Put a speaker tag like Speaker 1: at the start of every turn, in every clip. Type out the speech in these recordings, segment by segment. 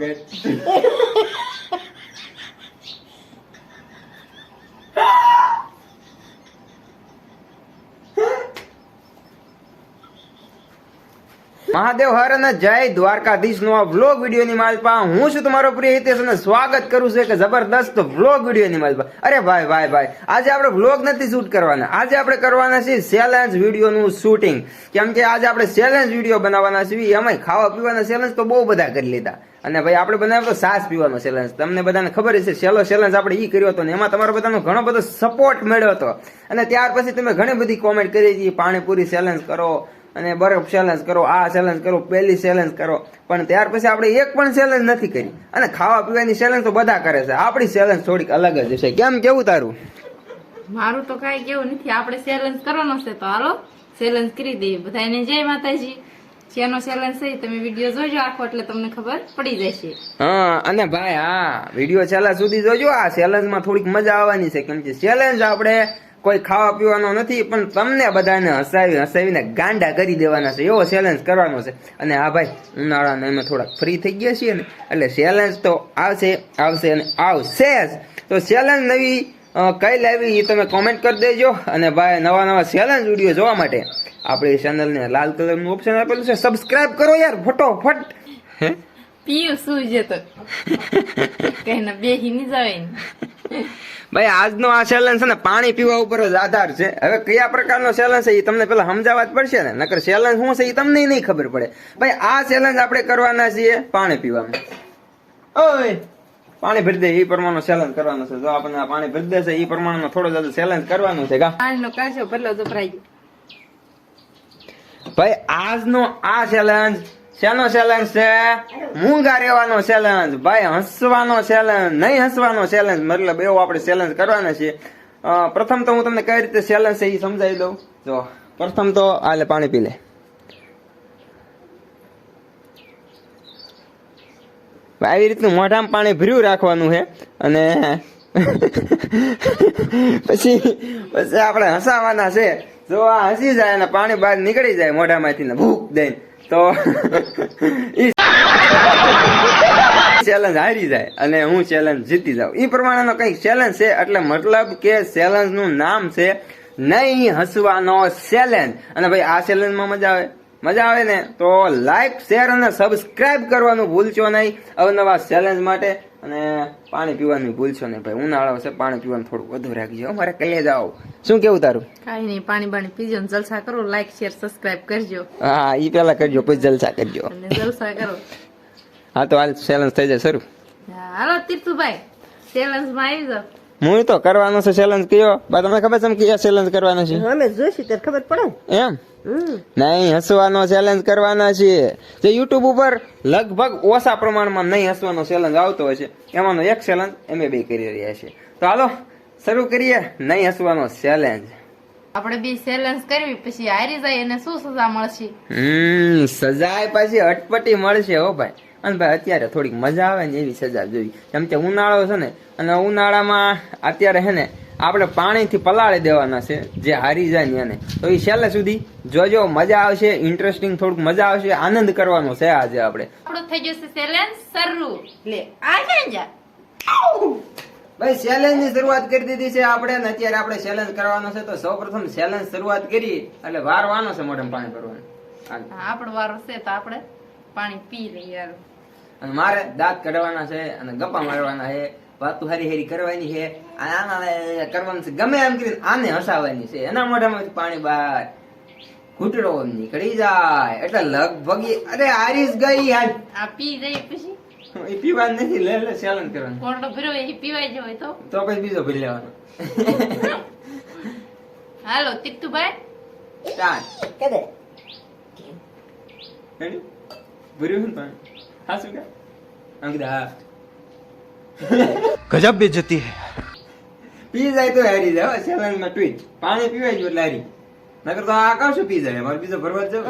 Speaker 1: કે મહાદેવ હર અને જય દ્વારકાધીશ નો વ્લોગ વીડિયો ની માલપા હું છું તમારો પ્રિય હિતેશ અને સ્વાગત કરું છું એક જબરદસ્ત વ્લોગ વીડિયો ની માલપા. અરે ભાઈ ભાઈ ભાઈ, આજે આપણે વ્લોગ નથી શૂટ કરવાના. આજે આપણે કરવાના છે સેલેન્જ વીડિયો નું શૂટિંગ કેમ કે આજે આપણે સેલેન્જ વીડિયો બનાવવાના છે એમાં ખાવા પીવાના સેલેન્સ તો બહુ બધા કરી લીધા. અને ભાઈ, આપણે બનાવ્યો તો સાસ પીવાનો ચેલેન્જ તમને બધાને ખબર છે છેલ્લો ચેલેન્જ આપણે ઈ કર્યો હતો ને, એમાં તમારો બધાનો ઘણો બધો સપોર્ટ મળ્યો હતો. અને ત્યાર પછી તમે ઘણી બધી કોમેન્ટ કરી હતી પાણીપુરી ચેલેન્જ કરો અને બરફ ચેલેન્જ કરો આ ચેલેન્જ કરો પહેલી ચેલેન્જ કરો. પણ ત્યાર પછી આપણે એક પણ ચેલેન્જ નથી કરી. અને ખાવા પીવાની ચેલેન્જ તો બધા કરે છે. આપણી ચેલેન્જ થોડીક અલગ જ છે કેમ કેવું તારું?
Speaker 2: મારું તો કાંઈ કેવું નથી. આપણે ચેલેન્જ કરવાનો છે તો હાલો ચેલેન્જ કરી દઈએ. બધાને જય માતાજી. જેનો ચેલેન્જ છે તમે વીડિયો જોજો આખો એટલે તમને ખબર પડી જશે.
Speaker 1: હા અને ભાઈ હા વીડિયો છેલ્લા સુધી જોજો. આ ચેલેન્જમાં થોડીક મજા આવવાની છે. કેમ કે ચેલેન્જ આપણે કોઈ ખાવા પીવાનો નથી પણ તમને બધાને હસાવી હસાવીને ગાંડા કરી દેવાના છે. એવો ચેલેન્જ કરવાનો છે. અને હા ભાઈ ઉનાળાને અમે થોડાક ફ્રી થઈ ગયા છીએ ને એટલે ચેલેન્જ તો આવશે આવશે અને આવશે જ. તો ચેલેન્જ નવી કઈ લાવી એ તમે કોમેન્ટ કરી દેજો. અને ભાઈ નવા નવા ચેલેન્જ વીડિયો જોવા માટે આપણી ચેનલને લાલ કલરનું ઓપ્શન આપેલું છે. સબસ્ક્રાઇબ કરો યાર ફટોફટ. હે?
Speaker 2: પીયું શું છે તો? કઈ ના બેહી ની જવાય ને.
Speaker 1: ભાઈ આજનો આ ચેલેન્જ છે ને પાણી પીવા ઉપર જ આધાર છે. હવે કયા પ્રકારનો ચેલેન્જ છે એ તમને પેલા સમજાવવા જ પડશે ને? નકર ચેલેન્જ શું છે એ તમને નહીં ખબર પડે. ભાઈ આ ચેલેન્જ આપણે કરવાના છીએ પાણી પીવામાં. ઓય! પાણી ભરી દે એ પ્રમાણનો ચેલેન્જ કરવાનો છે. જો આપણને આ પાણી ભરી દેશે એ પ્રમાણનો થોડો જતો ચેલેન્જ કરવાનું છે કા?
Speaker 2: પાણીનો કાચો ભરલો જપરાઈ ગયો.
Speaker 1: ભાઈ આજનો આ ચેલેન્જ શેનો ચેલેન્જ છે? મૂંગા રહેવાનો ચેલેન્જ ભાઈ હસવાનો ચેલેન્જ નહીં હસવાનો ચેલેન્જ મતલબ એવો આપણે ચેલેન્જ કરવાના છે પ્રથમ તો હું તમને કઈ રીતે ચેલેન્જ છે એ સમજાવી દઉં. જો, પ્રથમ તો આલે પાણી પી લે. આવી રીતનું મોઢામાં પાણી ભર્યું રાખવાનું છે અને પછી પછી આપણે હસાવાના છે. જો આ હસી જાય અને પાણી બહાર નીકળી જાય મોઢામાંથી ભૂખ દઈને. તો એ ચેલેન્જ હારી જાય અને હું ચેલેન્જ જીતી જાઉં. એ પ્રમાણેનો કંઈક ચેલેન્જ છે, એટલે મતલબ કે ચેલેન્જનું નામ છે નહીં હસવાનો ચેલેન્જ અને ભાઈ, આ ચેલેન્જમાં મજા આવે. મજા આવે ને? તો લાઈક શેર અને સબસ્ક્રાઇબ કરવાનું ભૂલશો નહીં. અવનવા ચેલેન્જ માટે અને પાણી પીવાનું ભૂલશો નહીં ભાઈ ઉનાળો છે પાણી પીવાનું થોડું વધુ રાખજો. અમારે કહીએ જાઓ. શું કેવું તારું?
Speaker 2: કાંઈ નહીં પાણી પાણી પીજો ને જલસા કરો લાઈક શેર સબસ્ક્રાઇબ કરજો.
Speaker 1: હા ઈ પેલા કરજો પછી જલસા કરજો.
Speaker 2: જલસા કરો.
Speaker 1: હા તો હાલ ચેલેન્જ થઈ જાય શરૂ.
Speaker 2: હાલો તીર્થુભાઈ ચેલેન્જમાં આવી જાઓ.
Speaker 1: હું તો કરવાનો છે ચેલેન્જ કયો? બા તમને ખબર છે કયા ચેલેન્જ કરવાનો છે?
Speaker 3: અમે જોઈશું ત્યારે ખબર પડે
Speaker 1: એમ. નહીં હસવાનો ચેલેન્જ કરવાના છીએ. જે યુટ્યુબ ઉપર લગભગ ઓછા પ્રમાણમાં નહીં હસવાનો ચેલેન્જ આવતો હોય છે એમાંનો એક ચેલેન્જ અમે બે કરી રહ્યા છીએ. તો હાલો શરૂ કરીએ નહીં હસવાનો ચેલેન્જ
Speaker 2: આપણે બે ચેલેન્જ કરવી પછી હારી જાય એને શું સજા મળશે?
Speaker 1: હમ સજાય પછી અટપટી મળશે હો ભાઈ. અને ભાઈ અત્યારે થોડીક મજા આવે ને એવી સજા જોઈ. કેમ કે ઉનાળો છે ને અને ઉનાળામાં અત્યારે હે ને આપણે પાણીથી પલાળી દેવાના છે જે હારી જાય ને એને. તો એ છેલ્લે સુધી જોજો મજા આવશે ઇન્ટરેસ્ટિંગ થોડુંક મજા આવશે આનંદ કરવાનો છે આજે આપણે.
Speaker 2: આપણું થઈ જશે ચેલેન્જ શરૂ. લે આ જા.
Speaker 1: ભાઈ ચેલેન્જની શરૂઆત કરી દીધી છે આપણે ને અત્યારે આપણે ચેલેન્જ કરવાનો છે તો સૌપ્રથમ ચેલેન્જ શરૂઆત કરી એટલે વારવાનો છે મોઢે પાણી ભરવાનું.
Speaker 2: આપણો વારો છે તો આપણે પાણી પી લઈએ.
Speaker 1: અને મારે દાંત કાઢવાના છે અને ગપ્પા મારવાના છે. વાતું હારી હારી કરવાની છે. આના કરવાનું છે. ગમે એમ કરીને આને હસાવવાની છે. એના મોઢામાંથી પાણી બહાર ઘૂંટડો નીકળી જાય. એટલે લગભગ અરે આરીસ ગઈ
Speaker 2: આ પી જાય પછી?
Speaker 1: એ પીવાનું નથી. લે લે સેલન કરવાનું.
Speaker 2: કોટલો ભર્યો એ પીવાય જ હોય તો.
Speaker 1: તો પછી બીજો ભરી લેવાનો.
Speaker 2: હાલો તીર્થુભાઈ
Speaker 1: સ્ટાર્ટ
Speaker 3: કે દે?
Speaker 1: ભર્યું છે ને પાણી? હા શું કે ગજબ બેજતી હે. પી જાય તો હેરી જાય સેવનમાં ટ્વીટ પાણી પીવાય જો લારી નકર તો આ કાશું પી જાય મારે બીજો ભરવા જવું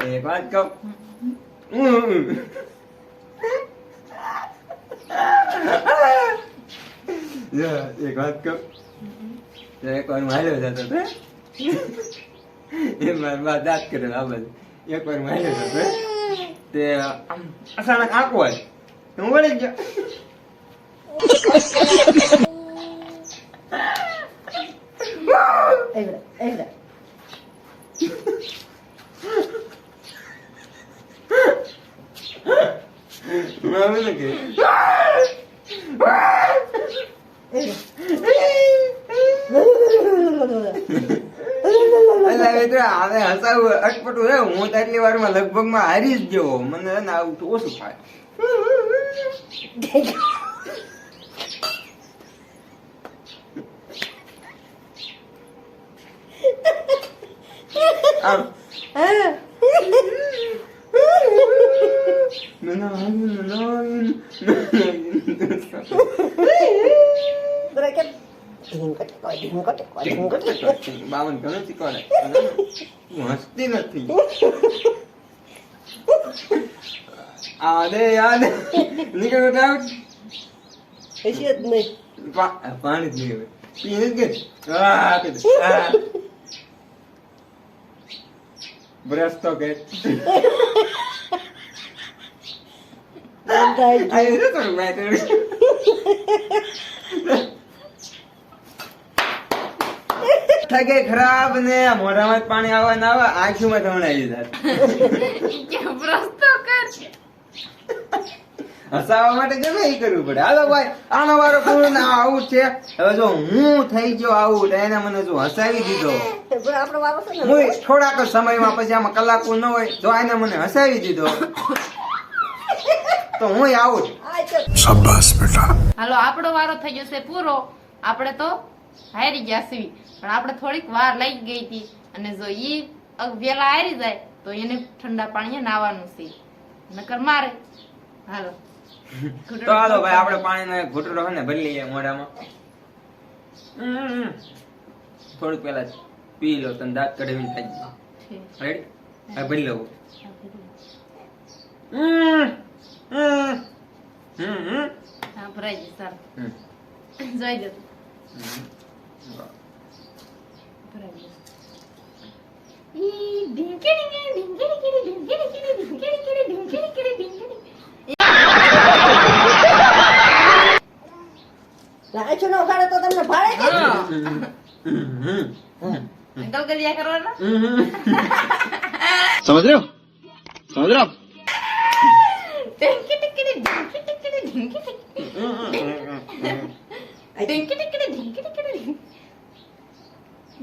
Speaker 1: એ વાત કહું. જો એક વાત કહું? એક વાર માર્યો જતો હતો એ મારા બા દાંત કરે આ બધું. એક વાર માર્યો જતો તે અચાનક આંખો હોય હું વળી ગયો.
Speaker 3: એવડા એવડા
Speaker 1: હું કે એટલે હવે તો હવે હસાવું અટપટું રે હું તો એટલી વારમાં લગભગમાં હારી જ ગયો મને ને આવું તો ઓછું થાય આમ
Speaker 3: હા. બરાબર કેમ?
Speaker 1: બાવન ઘણું શીખવાડે હું નથી
Speaker 3: હશે જ નહીં.
Speaker 1: પાણી જ નહીં હવે પીને જ ગઈ. આ. થગે ખરાબ ને મોઢામાં જ પાણી આવવા ના આવે આંખીમાં
Speaker 2: પ્રશ્નો કર.
Speaker 1: હસાવવા માટે ગમે એ કરવું પડે. હાલો ભાઈ આનો વારો પૂરો ને આવું છે. હવે જો હું થઈ ગયો આવું તો એને મને જો હસાવી દીધો.
Speaker 3: વારો
Speaker 1: હું થોડાક જ સમયમાં પછી આમાં કલાકો ન હોય તો એને મને હસાવી દીધો. તો હું આવું
Speaker 3: શાબાશ બેટા.
Speaker 2: હાલો આપણો વારો થઈ જશે પૂરો. આપણે તો હારી ગયા સિવિ પણ આપણે થોડીક વાર લઈ ગઈ હતી અને જો ઈ વેલા હારી જાય તો એને ઠંડા પાણીએ નાવાનું છે. નકર મારે. હાલો.
Speaker 1: તો હાલો ભાઈ આપણે પાણીનો એક ઘૂંટડો હે ને ભરી લઈએ મોઢામાં. થોડુંક પેલા પી લો તને દાંત કઢાવીને
Speaker 2: ખાઈ
Speaker 1: રેડી હવે ભરી લઉં. હમ. હમ.
Speaker 2: હા ભરાઈ જશે. જોઈ જશે
Speaker 3: લાગે ને ઉઘાડે તો તમને ભાડે કે
Speaker 2: અંકલ
Speaker 1: કે
Speaker 4: લિયા કરો ના સમજ રહ્યો સમજ રહ્યો
Speaker 2: ઢીંકી ટીકડી ઢીંકી ટીકડી ઢીંકી
Speaker 3: ટીકડી
Speaker 2: ઢીંકી ટીકડી ઢીંકી ટીકડી ઢીંકી ટીકડી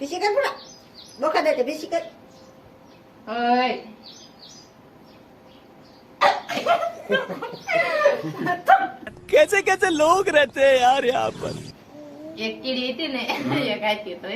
Speaker 2: 비식은
Speaker 3: 불러. 뭐가 되 비식은?
Speaker 2: 어이.
Speaker 4: कैसे कैसे लोग रहते हैं यार यहाँ पर
Speaker 2: एक कीड़ी थी ने एक आई थी तो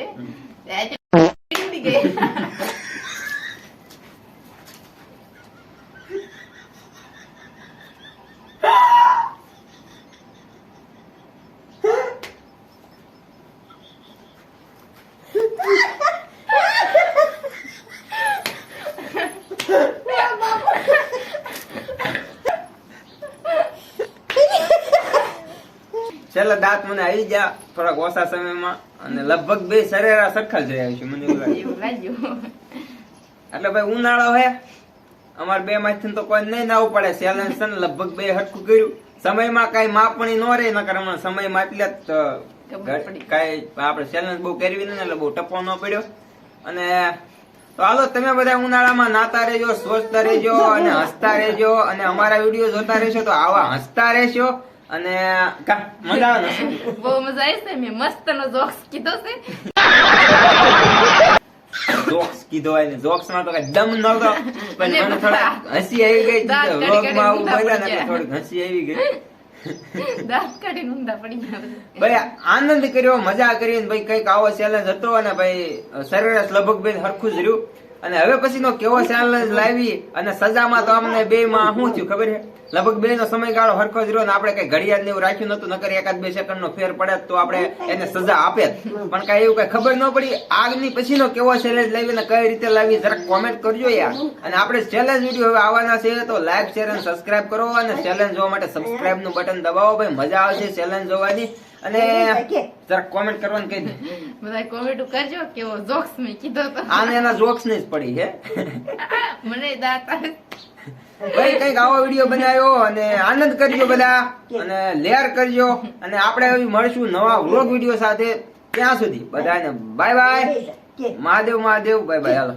Speaker 1: છેલ્લા દાંત મને આવી ગયા થોડાક ઓછા સમયમાં અને લગભગ બે સરેરા સરખા જ રહ્યા છે મને એવું
Speaker 2: લાગ્યું.
Speaker 1: એટલે ભાઈ ઉનાળો હે. અમાર બે માંથી તો કોઈ નહીં નાવું પડે. સેલેન્સ છે ને લગભગ બે હટકું કર્યું. સમયમાં કઈ માપણી નો રે નકર હમણાં સમયમાં એટલે જ કઈ આપણે સેલેન્સ બહુ કરવી નહીં એટલે બહુ ટપો ન પડ્યો. અને તો હાલો તમે બધા ઉનાળામાં નાતા રહેજો સ્વસ્થ રહેજો અને હસતા રહેજો અને અમારા વીડિયો જોતા રહેશો તો આવા હસતા રહેશો. અને કા મજા આવે
Speaker 2: બહુ મજા આવી છે મેં મસ્ત નો જોક્સ કીધો છે.
Speaker 1: જોક્સ કીધો હોય ને જોક્સમાં તો કઈ દમ નતો પણ મને થોડા હસી આવી ગઈ. વ્લોગમાં આવું બોલ્યા ને થોડી હસી આવી ગઈ.
Speaker 2: દાંત કાઢીને ઊંધા પડી ગયા
Speaker 1: ભાઈ આનંદ કર્યો મજા કરીને ભાઈ કંઈક આવો ચેલેન્જ હતો અને ભાઈ સરેરાશ લગભગ ભાઈ હરખું જ રહ્યું. અને હવે પછીનો કેવો ચેલેન્જ લાવી અને સજામાં તો અમને બે માં શું થયું ખબર છે? લગભગ બે નો સમયગાળો હરખો જ રહ્યો ને આપણે કઈ ઘડિયાળ એવું રાખ્યું નતું નકર એકાદ બે સેકન્ડ નો ફેર પડે તો આપણે એને સજા આપે પણ કઈ એવું કઈ ખબર ન પડી. આગની પછીનો કેવો ચેલેન્જ લાવી અને કઈ રીતે લાવી જરાક કોમેન્ટ કરજો યાર. અને આપણે ચેલેન્જ વીડિયો હવે આવવાના છે, તો લાઈક શેર અને સબસ્ક્રાઇબ કરો અને ચેલેન્જ જોવા માટે સબસ્ક્રાઇબનું બટન દબાવો ભાઈ. મજા આવશે ચેલેન્જ જોવાની. અને જરાક કોમેન્ટ કરવાનું કહી દે.
Speaker 2: બધા કોમેન્ટ કરજો કેવો જોક્સ મેં કીધો તો.
Speaker 1: આને એના જોક્સની જ પડી છે.
Speaker 2: મને દાતા.
Speaker 1: ભાઈ કંઈક આવો વીડિયો બનાવ્યો અને આનંદ કરજો બધા અને લેર કરજો અને આપણે મળશું નવા વ્લોગ વીડિયો સાથે ત્યાં સુધી. બધાને bye bye Mahadev Mahadev bye bye હાલો.